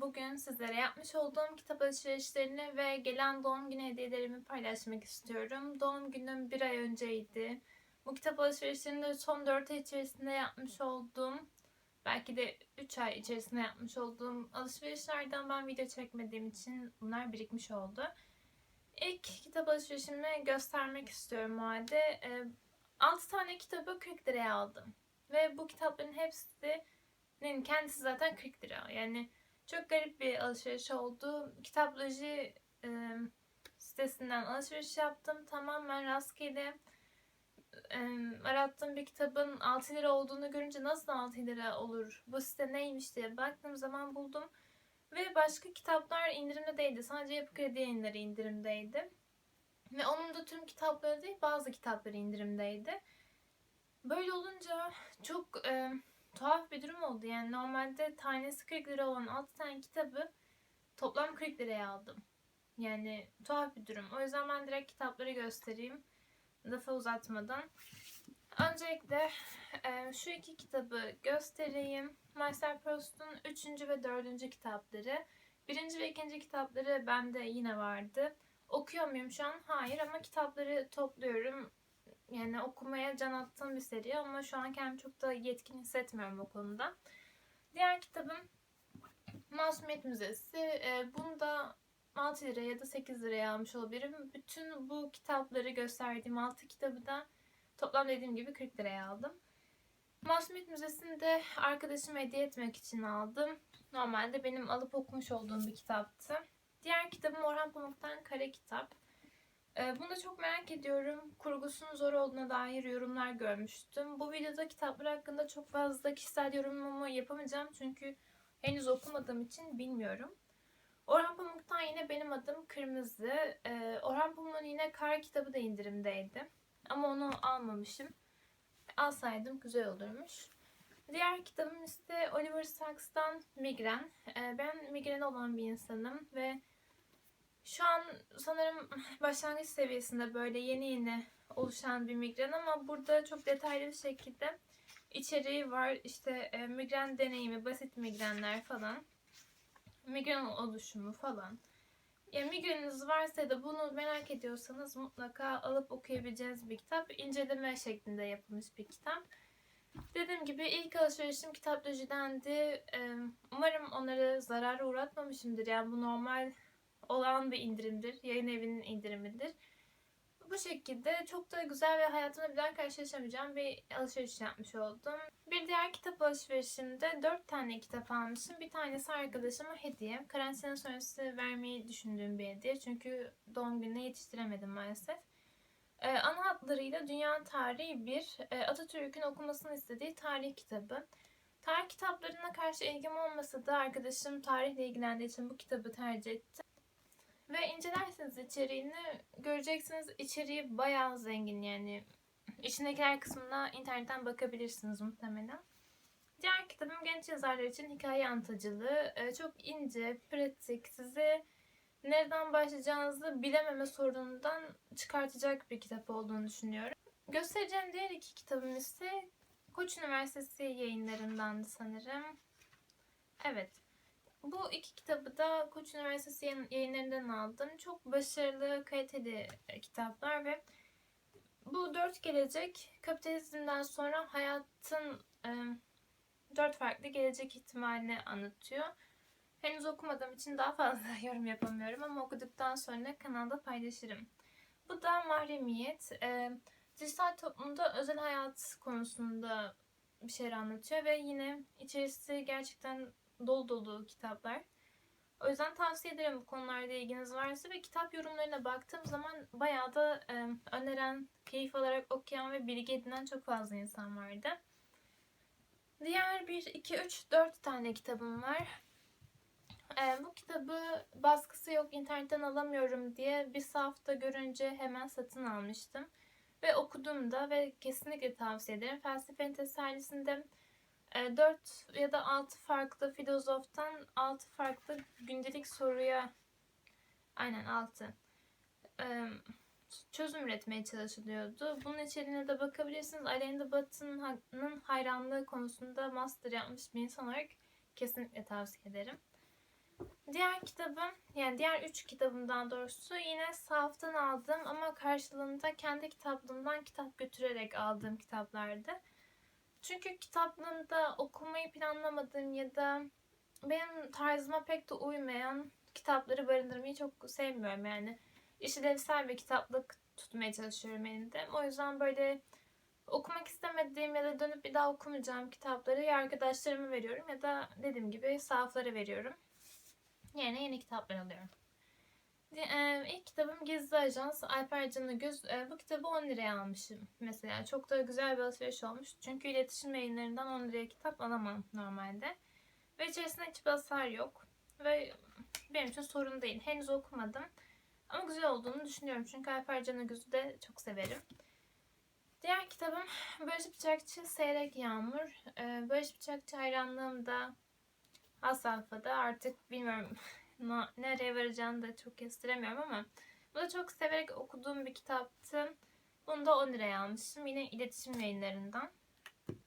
Bugün sizlere yapmış olduğum kitap alışverişlerini ve gelen doğum günü hediyelerimi paylaşmak istiyorum. Doğum günüm bir ay önceydi. Bu kitap alışverişlerini de son 4 ay içerisinde yapmış olduğum, belki de 3 ay içerisinde yapmış olduğum alışverişlerden ben video çekmediğim için bunlar birikmiş oldu. İlk kitap alışverişimi göstermek istiyorum o halde. 6 tane kitabı 40 liraya aldım. Ve bu kitapların hepsi Nin kendisi zaten 40 lira. Yani çok garip bir alışveriş oldu. Kitaploji e, sitesinden alışveriş yaptım. Tamamen rastgele e, arattığım bir kitabın 6 lira olduğunu görünce nasıl 6 lira olur? Bu site neymiş diye baktığım zaman buldum. Ve başka kitaplar indirimde değildi. Sadece Yapı Kredi yayınları indirimdeydi. Ve onun da tüm kitapları değil bazı kitapları indirimdeydi. Böyle olunca çok e, tuhaf bir durum oldu. Yani normalde tanesi 40 lira olan 6 tane kitabı toplam 40 liraya aldım. Yani tuhaf bir durum. O yüzden ben direkt kitapları göstereyim. Lafı uzatmadan. Öncelikle e, şu iki kitabı göstereyim. Marcel Proust'un 3. ve 4. kitapları. 1. ve 2. kitapları bende yine vardı. Okuyor muyum şu an? Hayır ama kitapları topluyorum yani okumaya can attığım bir seri ama şu an kendimi çok da yetkin hissetmiyorum o konuda. Diğer kitabım Masumiyet Müzesi. E, bunu da 6 lira ya da 8 liraya almış olabilirim. Bütün bu kitapları gösterdiğim 6 kitabı da toplam dediğim gibi 40 liraya aldım. Masumiyet Müzesi'ni de arkadaşıma hediye etmek için aldım. Normalde benim alıp okumuş olduğum bir kitaptı. Diğer kitabım Orhan Pamuk'tan Kare Kitap. Ee, bunu da çok merak ediyorum. Kurgusunun zor olduğuna dair yorumlar görmüştüm. Bu videoda kitaplar hakkında çok fazla kişisel yorumumu yapamayacağım. Çünkü henüz okumadığım için bilmiyorum. Orhan Pamuk'tan yine benim adım Kırmızı. Ee, Orhan Pamuk'un yine Kar kitabı da indirimdeydi. Ama onu almamışım. Alsaydım güzel olurmuş. Diğer kitabım ise Oliver Sacks'tan Migren. Ee, ben migren olan bir insanım ve şu an sanırım başlangıç seviyesinde böyle yeni yeni oluşan bir migren ama burada çok detaylı bir şekilde içeriği var. İşte e, migren deneyimi, basit migrenler falan. Migren oluşumu falan. Ya migreniniz varsa da bunu merak ediyorsanız mutlaka alıp okuyabileceğiniz bir kitap. İnceleme şeklinde yapılmış bir kitap. Dediğim gibi ilk alışverişim kitaplojidendi. Umarım onları zarara uğratmamışımdır. Yani bu normal olan bir indirimdir. Yayın evinin indirimidir. Bu şekilde çok da güzel ve hayatımda bir daha karşılaşamayacağım bir alışveriş yapmış oldum. Bir diğer kitap alışverişimde 4 tane kitap almışım. Bir tanesi arkadaşıma hediye. Karantina sonrası vermeyi düşündüğüm bir hediye. Çünkü doğum gününe yetiştiremedim maalesef. Ee, ana hatlarıyla Dünya Tarihi 1, e, Atatürk'ün okumasını istediği tarih kitabı. Tarih kitaplarına karşı ilgim olmasa da arkadaşım tarihle ilgilendiği için bu kitabı tercih etti. Ve incelerseniz içeriğini göreceksiniz. İçeriği bayağı zengin yani. İçindekiler kısmına internetten bakabilirsiniz muhtemelen. Diğer kitabım genç yazarlar için hikaye anlatıcılığı. Ee, çok ince, pratik, sizi nereden başlayacağınızı bilememe sorunundan çıkartacak bir kitap olduğunu düşünüyorum. Göstereceğim diğer iki kitabım ise Koç Üniversitesi yayınlarından sanırım. Evet. Bu iki kitabı da Koç Üniversitesi yayınlarından aldım. Çok başarılı, kaliteli e, kitaplar ve bu dört gelecek kapitalizmden sonra hayatın e, dört farklı gelecek ihtimalini anlatıyor. Henüz okumadığım için daha fazla yorum yapamıyorum ama okuduktan sonra kanalda paylaşırım. Bu da mahremiyet. E, dijital toplumda özel hayat konusunda bir şeyler anlatıyor ve yine içerisi gerçekten dolu dolu kitaplar. O yüzden tavsiye ederim bu konularda ilginiz varsa ve kitap yorumlarına baktığım zaman bayağı da e, öneren, keyif alarak okuyan ve bilgi edinen çok fazla insan vardı. Diğer 1, 2, 3, 4 tane kitabım var. E, bu kitabı baskısı yok internetten alamıyorum diye bir safta görünce hemen satın almıştım. Ve okudum da ve kesinlikle tavsiye ederim. Felsefenin tesellisinde 4 e, ya da 6 farklı filozoftan 6 farklı gündelik soruya aynen 6 e, çözüm üretmeye çalışılıyordu. Bunun içeriğine de bakabilirsiniz. Aleyna Batı'nın hayranlığı konusunda master yapmış bir insan olarak kesinlikle tavsiye ederim. Diğer kitabım, yani diğer üç kitabımdan doğrusu yine sahaftan aldığım ama karşılığında kendi kitaplığımdan kitap götürerek aldığım kitaplardı. Çünkü kitaplığımda okumayı planlamadığım ya da benim tarzıma pek de uymayan kitapları barındırmayı çok sevmiyorum yani. İşlevsel bir kitaplık tutmaya çalışıyorum elimde. O yüzden böyle okumak istemediğim ya da dönüp bir daha okumayacağım kitapları ya arkadaşlarıma veriyorum ya da dediğim gibi sahaflara veriyorum. Yerine yeni kitaplar alıyorum. İlk kitabım Gizli Ajans Alper Canıgöz. Bu kitabı 10 liraya almışım mesela. Çok da güzel bir alışveriş olmuş. Çünkü iletişim yayınlarından 10 liraya kitap alamam normalde. Ve içerisinde hiç basar yok. Ve benim için sorun değil. Henüz okumadım. Ama güzel olduğunu düşünüyorum. Çünkü Alper Canıgöz'ü de çok severim. Diğer kitabım Barış Bıçakçı Seyrek Yağmur. Barış Bıçakçı hayranlığım da safhada artık bilmiyorum nereye varacağını da çok kestiremiyorum ama bu da çok severek okuduğum bir kitaptı. Bunu da 10 liraya almışım. Yine iletişim yayınlarından.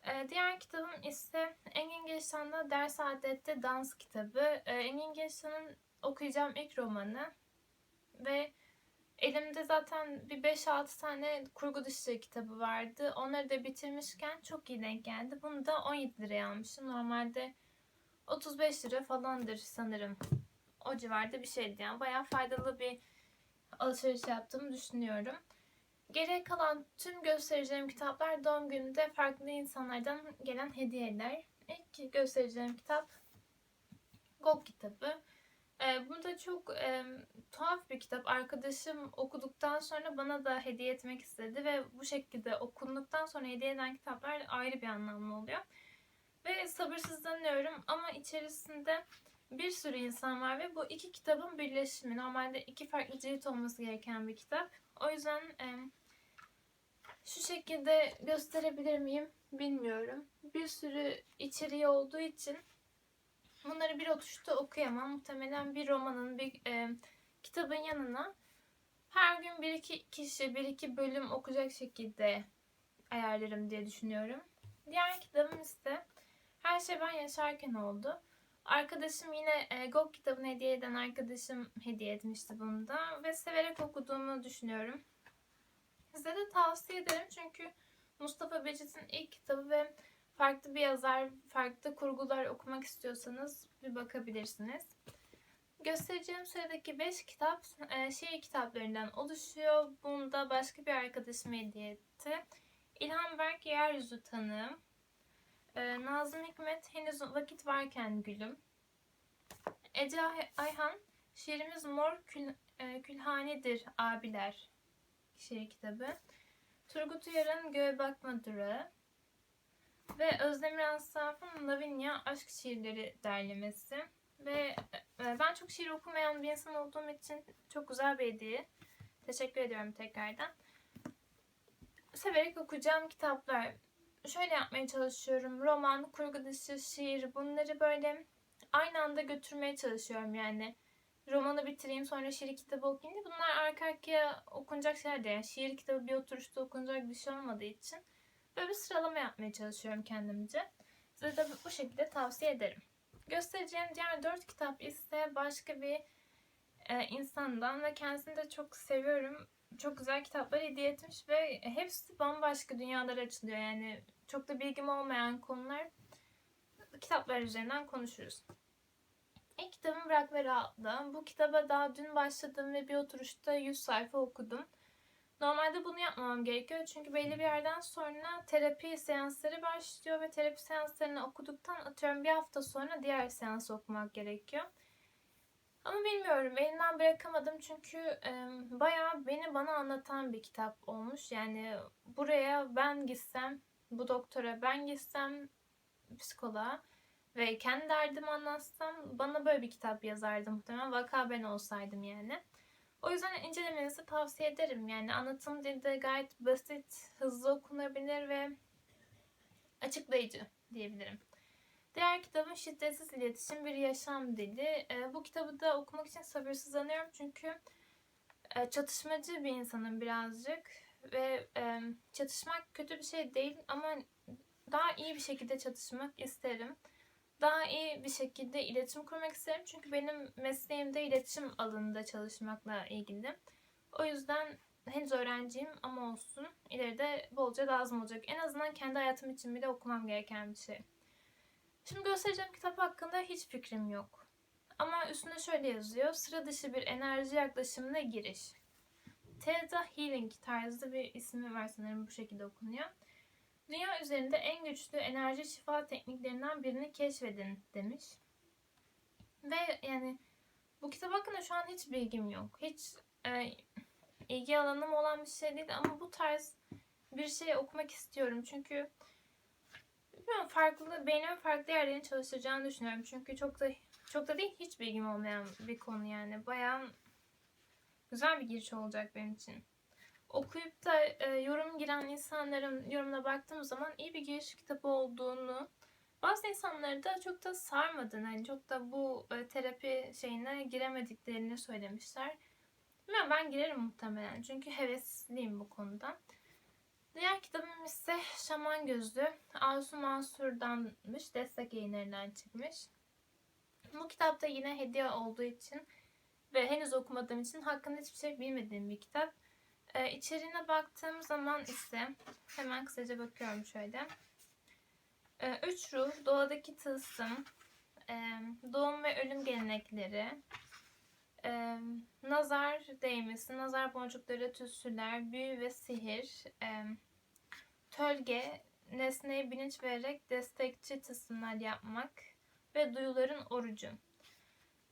Ee, diğer kitabım ise Engin Gelişan'da Ders Adette Dans kitabı. Ee, Engin Gelişan'ın okuyacağım ilk romanı. Ve elimde zaten bir 5-6 tane kurgu dışı kitabı vardı. Onları da bitirmişken çok iyi denk geldi. Bunu da 17 liraya almışım. Normalde 35 lira falandır sanırım. O civarda bir şeydi yani. Bayağı faydalı bir alışveriş yaptığımı düşünüyorum. Geriye kalan tüm göstereceğim kitaplar doğum gününde farklı insanlardan gelen hediyeler. İlk göstereceğim kitap Gog kitabı. Ee, bu da çok e, tuhaf bir kitap. Arkadaşım okuduktan sonra bana da hediye etmek istedi ve bu şekilde okunduktan sonra hediye eden kitaplar ayrı bir anlamlı oluyor. Ve sabırsızlanıyorum ama içerisinde bir sürü insan var ve bu iki kitabın birleşimi. Normalde iki farklı cilt olması gereken bir kitap. O yüzden e, şu şekilde gösterebilir miyim bilmiyorum. Bir sürü içeriği olduğu için bunları bir oturuşta okuyamam. Muhtemelen bir romanın, bir e, kitabın yanına her gün bir iki kişi, bir iki bölüm okuyacak şekilde ayarlarım diye düşünüyorum. Diğer kitabım ise Her Şey Ben Yaşarken oldu. Arkadaşım yine e, GOG kitabını hediye eden arkadaşım hediye etmişti bunu da ve severek okuduğumu düşünüyorum. Size de tavsiye ederim çünkü Mustafa Becet'in ilk kitabı ve farklı bir yazar, farklı kurgular okumak istiyorsanız bir bakabilirsiniz. Göstereceğim sıradaki 5 kitap e, şiir kitaplarından oluşuyor. Bunu da başka bir arkadaşım hediye etti. İlhan Berk Yeryüzü Tanığım. E, Nazım Hikmet Henüz Vakit Varken Gülüm. Ece Ayhan Şiirimiz Mor Kül, e, Külhanedir Abiler şiir kitabı. Turgut Uyar'ın Göğe Bakma Durağı. Ve Özdemir Asaf'ın Lavinia Aşk Şiirleri derlemesi. Ve e, ben çok şiir okumayan bir insan olduğum için çok güzel bir hediye. Teşekkür ediyorum tekrardan. Severek okuyacağım kitaplar. Şöyle yapmaya çalışıyorum. Roman, kurgu dışı, şiir bunları böyle aynı anda götürmeye çalışıyorum yani. Romanı bitireyim sonra şiir kitabı okuyayım diye. Bunlar arka arkaya okunacak şeyler değil. Yani şiir kitabı bir oturuşta okunacak bir şey olmadığı için böyle bir sıralama yapmaya çalışıyorum kendimce. Size de bu şekilde tavsiye ederim. Göstereceğim diğer dört kitap ise başka bir e, insandan ve kendisini de çok seviyorum. Çok güzel kitaplar hediye etmiş ve hepsi bambaşka dünyalara açılıyor. Yani çok da bilgim olmayan konular kitaplar üzerinden konuşuruz. İlk kitabım Bırak ve Rahatla. Bu kitaba daha dün başladım ve bir oturuşta 100 sayfa okudum. Normalde bunu yapmamam gerekiyor çünkü belli bir yerden sonra terapi seansları başlıyor ve terapi seanslarını okuduktan atıyorum bir hafta sonra diğer seansı okumak gerekiyor. Ama bilmiyorum elimden bırakamadım çünkü e, bayağı beni bana anlatan bir kitap olmuş. Yani buraya ben gitsem, bu doktora ben gitsem psikoloğa ve kendi derdimi anlatsam bana böyle bir kitap yazardı muhtemelen. Vaka ben olsaydım yani. O yüzden incelemenizi tavsiye ederim. Yani anlatım dili gayet basit, hızlı okunabilir ve açıklayıcı diyebilirim. Diğer kitabım Şiddetsiz İletişim Bir Yaşam Dili. E, bu kitabı da okumak için sabırsızlanıyorum çünkü e, çatışmacı bir insanım birazcık ve e, çatışmak kötü bir şey değil ama daha iyi bir şekilde çatışmak isterim. daha iyi bir şekilde iletişim kurmak isterim. Çünkü benim mesleğimde iletişim alanında çalışmakla ilgili. O yüzden henüz öğrenciyim ama olsun. İleride bolca lazım olacak. En azından kendi hayatım için bile okumam gereken bir şey. Şimdi göstereceğim kitap hakkında hiç fikrim yok. Ama üstünde şöyle yazıyor. Sıra dışı bir enerji yaklaşımına giriş. Theta Healing tarzı bir ismi var sanırım bu şekilde okunuyor. Dünya üzerinde en güçlü enerji şifa tekniklerinden birini keşfedin demiş. Ve yani bu kitap hakkında şu an hiç bilgim yok. Hiç e, ilgi alanım olan bir şey değil ama bu tarz bir şey okumak istiyorum. Çünkü bilmiyorum farklı beynimin farklı yerlerini çalıştıracağını düşünüyorum. Çünkü çok da çok da değil hiç bilgim olmayan bir konu yani. Bayağı güzel bir giriş olacak benim için. Okuyup da e, yorum giren insanların yorumuna baktığım zaman iyi bir giriş kitabı olduğunu bazı insanları da çok da sarmadığını, hani çok da bu e, terapi şeyine giremediklerini söylemişler. Bilmiyorum ben girerim muhtemelen çünkü hevesliyim bu konuda. Diğer kitabım ise Şaman Gözlü. Asu Mansur'danmış. Destek yayınlarından çıkmış. Bu kitapta yine hediye olduğu için ve henüz okumadığım için hakkında hiçbir şey bilmediğim bir kitap. Ee, içeriğine baktığım zaman ise hemen kısaca bakıyorum şöyle. Ee, üç ruh, doğadaki tılsım, e, doğum ve ölüm gelenekleri, e, nazar değmesi, nazar boncukları, tütsüler, büyü ve sihir, e, tölge, nesneye bilinç vererek destekçi tılsımlar yapmak ve duyuların orucu.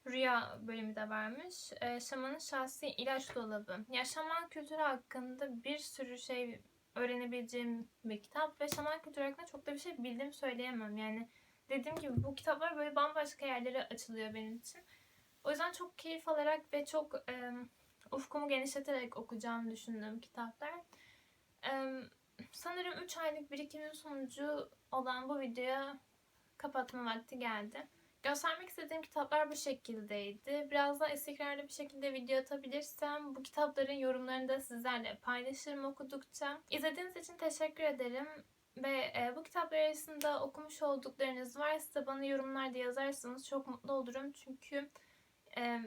Rüya bölümü de varmış. E, şamanın şahsi ilaç dolabı. Ya şaman kültürü hakkında bir sürü şey öğrenebileceğim bir kitap ve şaman kültürü hakkında çok da bir şey bildiğimi söyleyemem. Yani dediğim gibi bu kitaplar böyle bambaşka yerlere açılıyor benim için. O yüzden çok keyif alarak ve çok e, ufkumu genişleterek okuyacağımı düşündüğüm kitaplar. E, sanırım 3 aylık birikimin sonucu olan bu videoya kapatma vakti geldi. Göstermek istediğim kitaplar bu şekildeydi. Biraz daha istikrarlı bir şekilde video atabilirsem bu kitapların yorumlarını da sizlerle paylaşırım okudukça. İzlediğiniz için teşekkür ederim. Ve e, bu kitaplar arasında okumuş olduklarınız varsa bana yorumlarda yazarsanız çok mutlu olurum. Çünkü e,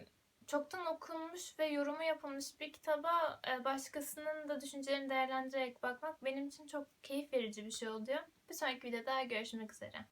çoktan okunmuş ve yorumu yapılmış bir kitaba e, başkasının da düşüncelerini değerlendirerek bakmak benim için çok keyif verici bir şey oluyor. Bir sonraki videoda görüşmek üzere.